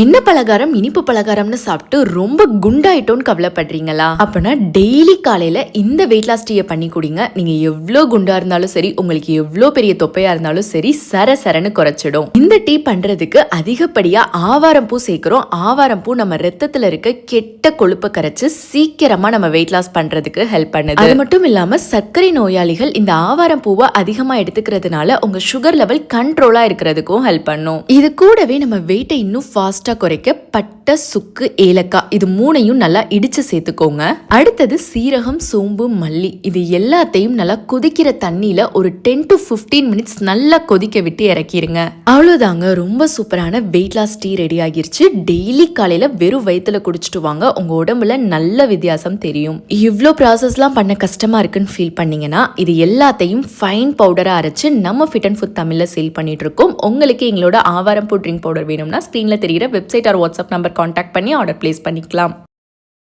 என்ன பலகாரம்? இனிப்பு பலகாரம்னு சாப்பிட்டு ரொம்ப குண்டாயிட்டோன்னு கவலைப்படுறீங்களா? அப்பனா டெய்லி காலையில இந்த வெயிட் லாஸ் டீயை பண்ணி கொடுங்க. நீங்க எவ்வளோ குண்டா இருந்தாலும் சரி உங்களுக்கு எவ்வளோ பெரிய தொப்பையா இருந்தாலும் சரி சர சரன்னு குறைச்சிடும். இந்த டீ பண்றதுக்கு அதிகப்படியா ஆவாரம் பூ சேர்க்கிறோம். ஆவாரம் பூ நம்ம ரத்தத்துல இருக்க கெட்ட கொழுப்பை கரைச்சு சீக்கிரமா நம்ம வெயிட் லாஸ் பண்றதுக்கு ஹெல்ப் பண்ணுது. அது மட்டும் இல்லாம சர்க்கரை நோயாளிகள் இந்த ஆவாரம் பூவை அதிகமா எடுத்துக்கிறதுனால உங்க சுகர் லெவல் கண்ட்ரோலா இருக்கிறதுக்கும் ஹெல்ப் பண்ணும். இது கூடவே நம்ம வெயிட்டை இன்னும் ஃபாஸ்ட் குறைக்க பட்டை சுக்கு ஏலக்காய் இது மூணையும் நல்லா இடிச்சு சேர்த்துக்கோங்க. அடுத்தது சீரகம் சோம்பு மல்லி இது எல்லாத்தையும் நல்லா கொதிக்கிற தண்ணியில ஒரு டென் டு 15 மினிட்ஸ் நல்லா கொதிக்க விட்டு இறக்கிருங்க. அவ்வளவுதாங்க ரொம்ப சூப்பரான வெயிட் லாஸ் டீ ரெடி ஆகிருச்சு. டெய்லி காலையில வெறும் வயித்துல குடிச்சிட்டு வாங்க. உங்க உடம்புல நல்ல வித்தியாசம் தெரியும். இவ்வளோ ப்ராசஸ்லாம் பண்ண கஷ்டமா இருக்குன்னு ஃபீல் பண்ணீங்கன்னா இது எல்லாத்தையும் ஃபைன் பவுடரா அரைச்சு நம்ம ஃபிட் அண்ட் ஃபுட் தமிழ்ல சேல் பண்ணிட்டு இருக்கோம். உங்களுக்கு எங்களோட ஆவாரம் பூ ட்ரிங்க் பவுடர் வேணும்னா ஸ்க்ரீன்ல தெரியிற website or WhatsApp number contact பண்ணி ஆர்டர் பிளேஸ் பண்ணிக்கலாம்.